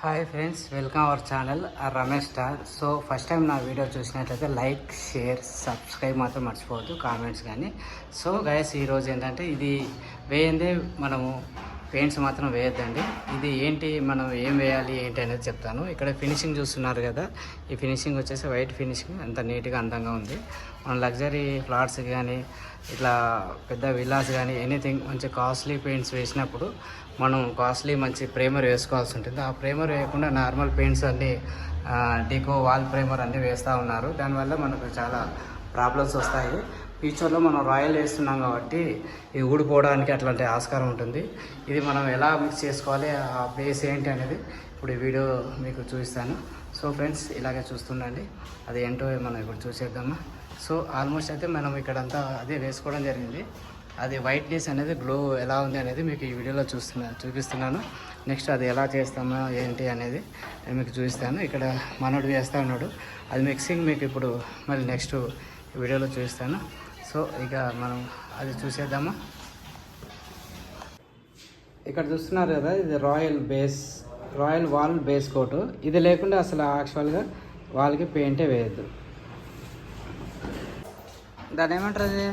Hi friends welcome our channel Ramesh star so first time నా video చూసినట్లయితే like share subscribe మాత్రం మర్చిపోవద్దు comments కానీ. సో గైస్ ఈరోజు ఏంటంటే ఇది వేయందే మనము పెయింట్స్ మాత్రం వేయొద్దండి. ఇది ఏంటి మనం ఏం వేయాలి ఏంటి అనేది చెప్తాను. ఇక్కడ ఫినిషింగ్ చూస్తున్నారు కదా ఈ ఫినిషింగ్ వచ్చేసి వైట్ ఫినిషింగ్ అంత నీట్గా అందంగా ఉంది. మన లగ్జరీ ఫ్లాట్స్ కానీ ఇట్లా పెద్ద విల్లాస్ కానీ ఎనీథింగ్ మంచి కాస్ట్లీ పెయింట్స్ వేసినప్పుడు మనం కాస్ట్లీ మంచి ప్రేమర్ వేసుకోవాల్సి ఉంటుంది. ఆ ప్రేమర్ వేయకుండా నార్మల్ పెయింట్స్ అన్నీ డికో వాల్ ప్రేమర్ అన్నీ వేస్తూ ఉన్నారు. దానివల్ల మనకు చాలా ప్రాబ్లమ్స్ వస్తాయి. ఫ్యూచర్లో మనం రాయల్ వేస్తున్నాం కాబట్టి ఇది ఊడిపోవడానికి అట్లాంటి ఆస్కారం ఉంటుంది. ఇది మనం ఎలా మిక్స్ చేసుకోవాలి ఆ ప్లేస్ ఏంటి అనేది ఇప్పుడు ఈ వీడియో మీకు చూపిస్తాను. సో ఫ్రెండ్స్ ఇలాగే చూస్తుండండి. అది ఏంటో మనం ఇప్పుడు చూసేద్దామా? సో ఆల్మోస్ట్ అయితే మనం ఇక్కడంతా అదే వేసుకోవడం జరిగింది. అది వైట్నెస్ అనేది గ్లో ఎలా ఉంది అనేది మీకు ఈ వీడియోలో చూస్తున్నా చూపిస్తున్నాను. నెక్స్ట్ అది ఎలా చేస్తామో ఏంటి అనేది నేను మీకు చూపిస్తాను. ఇక్కడ మనోడు వేస్తూ ఉన్నాడు. అది మిక్సింగ్ మీకు ఇప్పుడు మళ్ళీ నెక్స్ట్ వీడియోలో చూపిస్తాను. సో ఇక మనం అది చూసేద్దామా? ఇక్కడ చూస్తున్నారు కదా ఇది royal base royal wall base coat. ఇది లేకుండా అసలు యాక్చువల్గా వాళ్ళకి పెయింటే వేయద్దు. దాన్ని ఏమంటారు అది?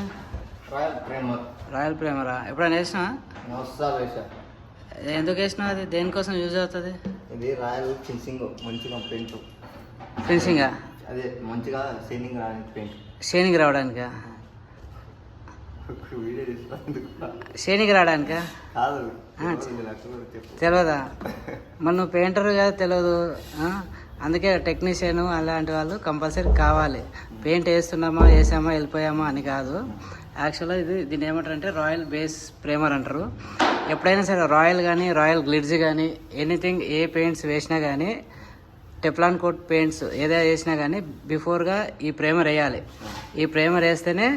Royal primer. రాయల్ ప్రేమరా? ఎప్పుడైనా వేసినా వేసా ఎందుకు వేసినా అది? దేనికోసం యూజ్ అవుతుంది? ఇది రాయల్ ఫినిషింగ్ మంచిగా పెయింట్. ఫినిషింగా అదే మంచిగా షైనింగ్ రాని పెయింట్. షేనింగ్ రావడానికా? వీడియో తీసుకోందుకు షేనింగ్ రావడానికా? కాదు. ఆ, ఇది నాకు కూడా చెప్పు తెలియదా? మరి నువ్వు పెయింటర్ కదా తెలియదు? అందుకే టెక్నీషియన్ అలాంటి వాళ్ళు కంపల్సరీ కావాలి. పెయింట్ వేస్తున్నామా వేసామా వెళ్ళిపోయామా అని కాదు. యాక్చువల్గా ఇది దీన్ని ఏమంటారు అంటే రాయల్ బేస్ ప్రేమర్ అంటారు. ఎప్పుడైనా సరే రాయల్ కానీ రాయల్ గ్లిడ్జ్ కానీ ఎనీథింగ్ ఏ పెయింట్స్ వేసినా కానీ టెఫ్లాన్ కోట్ పెయింట్స్ ఏదైనా వేసినా కానీ బిఫోర్గా ఈ ప్రేమర్ వేయాలి. ఈ ప్రేమర్ వేస్తేనే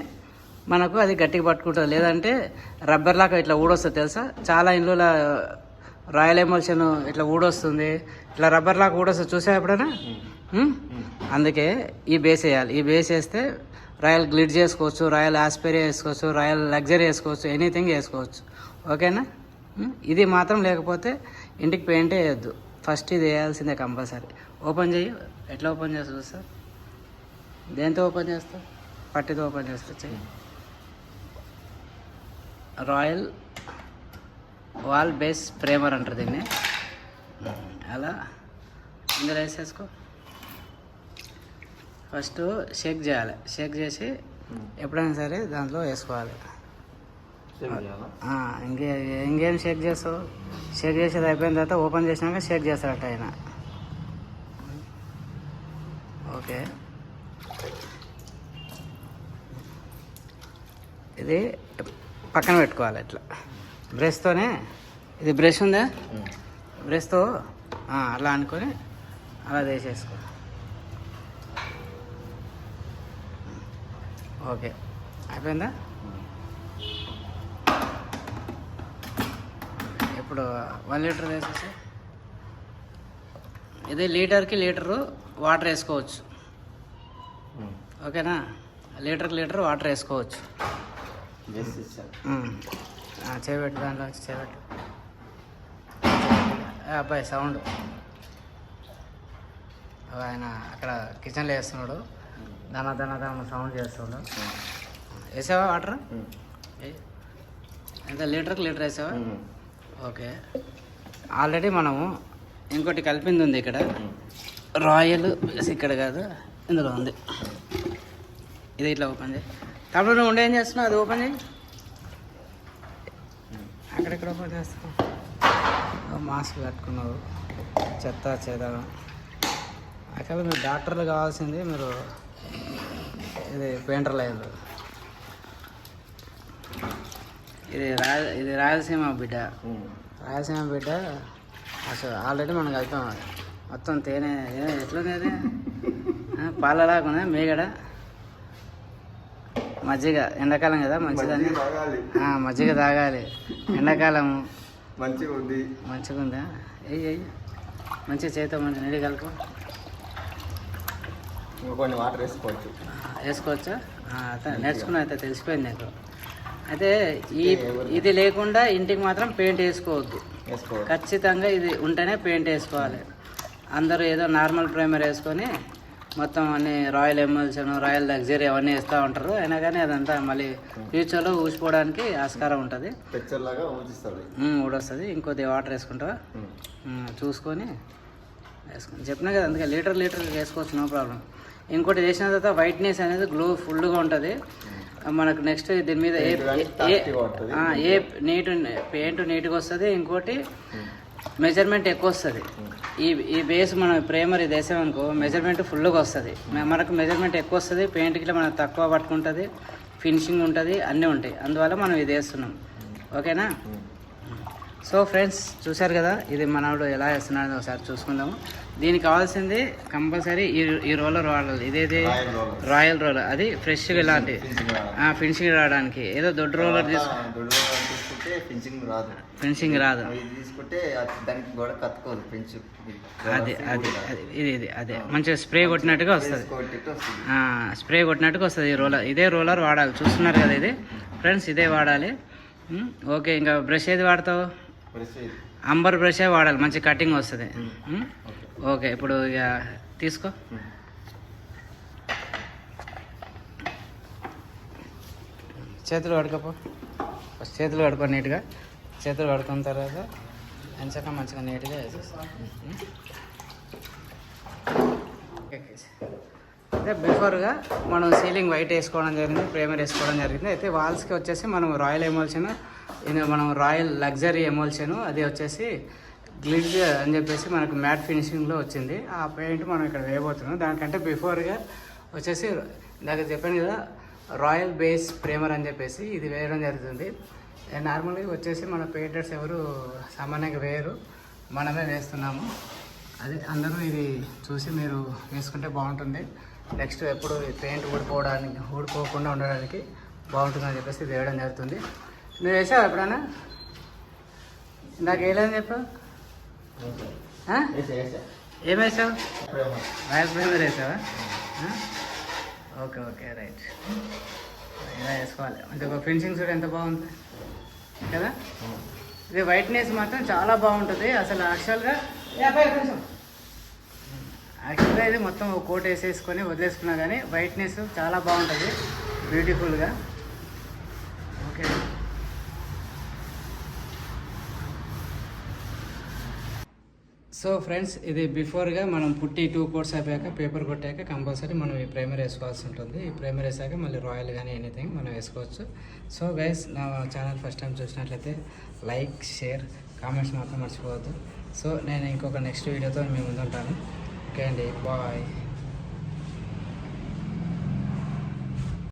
మనకు అది గట్టిగా పట్టుకుంటుంది. లేదంటే రబ్బర్ లాగా ఇట్లా ఊడొస్తుంది తెలుసా? చాలా ఇండ్లలో రాయల్ ఎమల్షన్ ఇట్లా ఊడొస్తుంది. ఇట్లా రబ్బర్ లాగా ఊడొస్తుంది. చూసా ఎప్పుడైనా? అందుకే ఈ బేస్ వేయాలి. ఈ బేస్ వేస్తే రాయల్ గ్లిడ్ చేసుకోవచ్చు రాయల్ ఆస్పేరియా వేసుకోవచ్చు రాయల్ లగ్జరీ వేసుకోవచ్చు ఎనీథింగ్ వేసుకోవచ్చు. ఓకేనా? ఇది మాత్రం లేకపోతే ఇంటికి పెయింటే వేయద్దు. ఫస్ట్ ఇది వేయాల్సిందే కంపల్సరీ. ఓపెన్ చెయ్యి. ఎట్లా ఓపెన్ చేస్తావు సార్? దేంతో ఓపెన్ చేస్తావు? పట్టితో ఓపెన్ చేస్తావు చెయ్యి. రాయల్ వాల్ బేస్ ప్రేమర్ అంటారు దీన్ని. అలా. ఇందులో వేసేసుకో. ఫస్ట్ షేక్ చేయాలి. షేక్ చేసి ఎప్పుడైనా సరే దాంట్లో వేసుకోవాలి. ఇంకే ఇంకేం షేక్ చేస్తావు? షేక్ చేసేది అయిపోయిన తర్వాత ఓపెన్ చేసినాక షేక్ చేస్తాడట ఆయన. ఓకే. ఇది పక్కన పెట్టుకోవాలి ఇట్లా. బ్రష్తోనే ఇది బ్రష్ ఉందా? బ్రష్తో? అలా అనుకొని అలా వేసేసుకో ఓకే. అయిపోయిందా? ఇప్పుడు వన్ లీటర్ వేసేసి ఇది లీటర్కి లీటరు వాటర్ వేసుకోవచ్చు. ఓకేనా? లీటర్కి లీటర్ వాటర్ వేసుకోవచ్చు. చేయబెట్టు దాంట్లో వచ్చి చేయబెట్టు ఏ అబ్బాయి సౌండ్. ఆయన అక్కడ కిచెన్లో వేస్తున్నాడు. దాన దాన దాన సౌండ్ చేస్తున్నాడు వేసావా వాటర్. ఎంత లీటర్కి లీటర్ వేసావా? ఓకే. ఆల్రెడీ మనము ఇంకోటి కలిపింది ఉంది ఇక్కడ. రాయల్ ప్లస్ ఇక్కడ కాదు ఇందులో ఉంది. ఇది ఇట్లా ఓపెన్ చేయి. తమ్ముడు నువ్వు ఉండే చేస్తున్నావు? అది ఓపెన్ చేయి. అక్కడెక్కడ ఓపెన్ చేస్తావు? మాస్క్ కట్టుకున్నావు. చెత్త చేదడం అక్కడ మీరు డాక్టర్లు కావాల్సింది మీరు ఇది పెయింటర్ లేదు ఇది. రాయ ఇది రాయలసీమ బిడ్డ. రాయలసీమ బిడ్డ అసలు ఆల్రెడీ మనకు అయిపోయాం మొత్తం తేనె ఏ, ఎట్లుంది అది? ఆ, పాలలాగా మేగడ? మజ్జిగ ఎండాకాలం కదా మంచిదని తాగాలి. ఆ, మజ్జిగ తాగాలి. ఎండాకాలం మంచిగా ఉంది మంచిగా ఉందా ఎయ్యి మంచిగా చేతో మంచి నీళ్ళు కలుపు. కొన్ని వాటర్ వేసుకోవచ్చు. వేసుకోవచ్చా? నేర్చుకున్నా అయితే తెలిసిపోయింది నీకు. అయితే ఈ ఇది లేకుండా ఇంటికి మాత్రం పెయింట్ వేసుకోవద్దు. ఖచ్చితంగా ఇది ఉంటేనే పెయింట్ వేసుకోవాలి. అందరూ ఏదో నార్మల్ ప్రైమర్ వేసుకొని మొత్తం అన్ని రాయల్ ఎమ్మెల్సన్ రాయల్ లగ్జరీ అవన్నీ వేస్తూ ఉంటారు. అయినా కానీ అదంతా మళ్ళీ ఫ్యూచర్లో ఊసిపోవడానికి ఆస్కారం ఉంటుంది. ఊడొస్తుంది. ఇంకొద్ది వాటర్ వేసుకుంటావా? చూసుకొని వేసుకొని. చెప్పినా కదా అందుకే లీటర్ లీటర్ వేసుకోవచ్చు నో ప్రాబ్లం. ఇంకోటి వేసిన తర్వాత వైట్నెస్ అనేది గ్లో ఫుల్గా ఉంటుంది. మనకు నెక్స్ట్ దీని మీద ఏ ఏ- నీట్ పెయింట్ నీట్గా వస్తుంది ఇంకోటి మెజర్మెంట్ ఎక్కువ వస్తుంది. ఈ ఈ బేస్ మనం ప్రేమర్ ఇది వేసామనుకో మెజర్మెంట్ ఫుల్గా వస్తుంది. మనకు మెజర్మెంట్ ఎక్కువ వస్తుంది పెయింట్కి మనకు తక్కువ పట్టుకుంటుంది ఫినిషింగ్ ఉంటుంది అన్నీ ఉంటాయి. అందువల్ల మనం ఇది వేస్తున్నాం ఓకేనా? సో ఫ్రెండ్స్ చూశారు కదా ఇది మనవాడు ఎలా వేస్తున్నాడో ఒకసారి చూసుకుందాము. దీనికి కావాల్సింది కంపల్సరీ ఈ ఈ రోలర్ వాడాలి. ఇదేది? రాయల్ రోలర్ అది ఫ్రెష్గా ఇలాంటి ఫినిషింగ్ రావడానికి. ఏదో దొడ్డు రోలర్ తీసుకుంటే ఫినిషింగ్ రాదు. తీసుకుంటే అది దానికి కూడా కత్తుకోదు పెంచు అది ఇది ఇది అదే. మంచిగా స్ప్రే కొట్టినట్టుగా వస్తుంది. స్ప్రే కొట్టినట్టుగా వస్తుంది ఈ రోలర్ ఇదే రోలర్ వాడాలి. చూస్తున్నారు కదా ఇది? ఫ్రెండ్స్ ఇదే వాడాలి. ఓకే ఇంకా బ్రష్ ఏది వాడతావు. అంబర్ బ్రషే వాడాలి. మంచి కటింగ్ వస్తుంది. ఓకే ఇప్పుడు ఇక తీసుకో. చేతులు కడుకోపో ఫస్ట్ చేతులు కడుకో నీట్గా. చేతులు కడుకున్న తర్వాత ఎంచక మంచిగా నీట్గా వేసేస్తా. అయితే బిఫోర్గా మనం సీలింగ్ వైట్ వేసుకోవడం జరిగింది ప్రేమర్ వేసుకోవడం జరిగింది. అయితే వాల్స్కి వచ్చేసి మనం రాయల్ ఎమోల్షన్ మనం రాయల్ లగ్జరీ ఎమోల్షన్ అది వచ్చేసి గ్లిజ్ అని చెప్పేసి మనకు మ్యాట్ ఫినిషింగ్లో వచ్చింది. ఆ పెయింట్ మనం ఇక్కడ వేయబోతున్నాం. దానికంటే బిఫోర్గా వచ్చేసి ఇందాక చెప్పాను కదా రాయల్ బేస్ ప్రేమర్ అని చెప్పేసి ఇది వేయడం జరుగుతుంది. నార్మల్గా వచ్చేసి మన పెయింటర్స్ ఎవరు సామాన్యంగా వేయరు. మనమే వేస్తున్నాము. అది అందరూ ఇది చూసి మీరు వేసుకుంటే బాగుంటుంది. నెక్స్ట్ ఎప్పుడు పెయింట్ ఊడిపోవడానికి ఊడిపోకుండా ఉండడానికి బాగుంటుందని చెప్పేసి ఇది వేయడం జరుగుతుంది. నువ్వు వేసావు ఎప్పుడైనా నాకు వేయలేదని చెప్పావు? ఆ? వేసా, వేసా. ఏం వేసావు ప్రేమ. రాయల్ ప్రైమర్ వేసావా? ఓకే ఓకే రైట్ ఇలా వేసుకోవాలి అంటే ఒక ఫినిషింగ్ సూట్ ఎంత బాగుంది కదా. ఇది వైట్నెస్ మాత్రం చాలా బాగుంటుంది అసలు యాక్చువల్గా యాక్చువల్గా ఇది మొత్తం ఒక కోట్ వేసేసుకొని వదిలేసుకున్నా కానీ వైట్నెస్ చాలా బాగుంటుంది బ్యూటిఫుల్గా ఓకే సో ఫ్రెండ్స్ ఇది బిఫోర్గా మనం పుట్టి టూ కోర్స్ అయిపోయాక పేపర్ కొట్టాక కంపల్సరీ మనం ఈ ప్రైమరీ వేసుకోవాల్సి ఉంటుంది. ఈ ప్రైమరీ వేసాక మళ్ళీ రాయల్ కానీ ఎనీథింగ్ మనం వేసుకోవచ్చు. సో గైస్ నా ఛానల్ ఫస్ట్ టైం చూసినట్లయితే లైక్ షేర్ కామెంట్స్ మాత్రం మర్చిపోవద్దు. సో నేను ఇంకొక నెక్స్ట్ వీడియోతో మేము ముందుంటాను. ఓకే అండి బాయ్